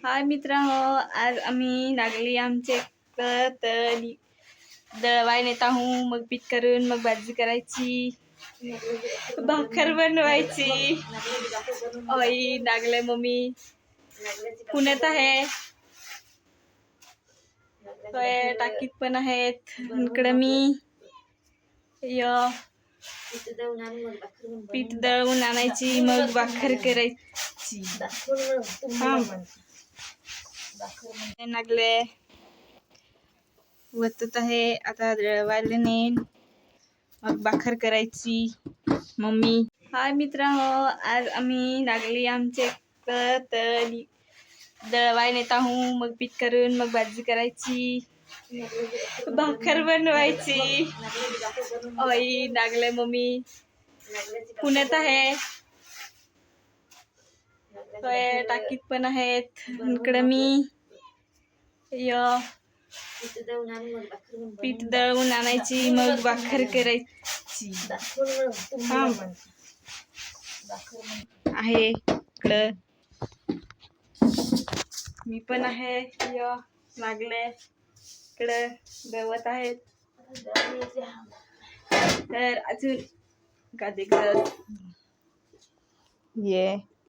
हाय मित्रांनो आज आम्ही लागली आमचे तळी दळवाय नेत आहो मग पीठ करून मग भाजी करायची. भाकर बनवायची. आई लागले मम्मी. पुण्यात आहे. टाकीत पण आहेत. इकडे मी. य. पीठ दळवून आणायची मग भाकर करायची. हा लागले. वतत आहे. आता दळवायला नेन. मग भाकर करायची. मम्मी. हाय मित्रांनो आज आम्ही लागली आमचे तर. दळवाय नेत आहो मग पीठ करून मग भाजी करायची. भाकर बनवायची. आई लागले मम्मी. पुण्यात आहे. टाकीत पण आहेत. इकडे मी. य. पीठ दळून आणायची मग भाकर करायची. हा आहे इकडं. मी पण आहे. य. लागले. इकडं गवत आहेत. तर अजून कधी ये.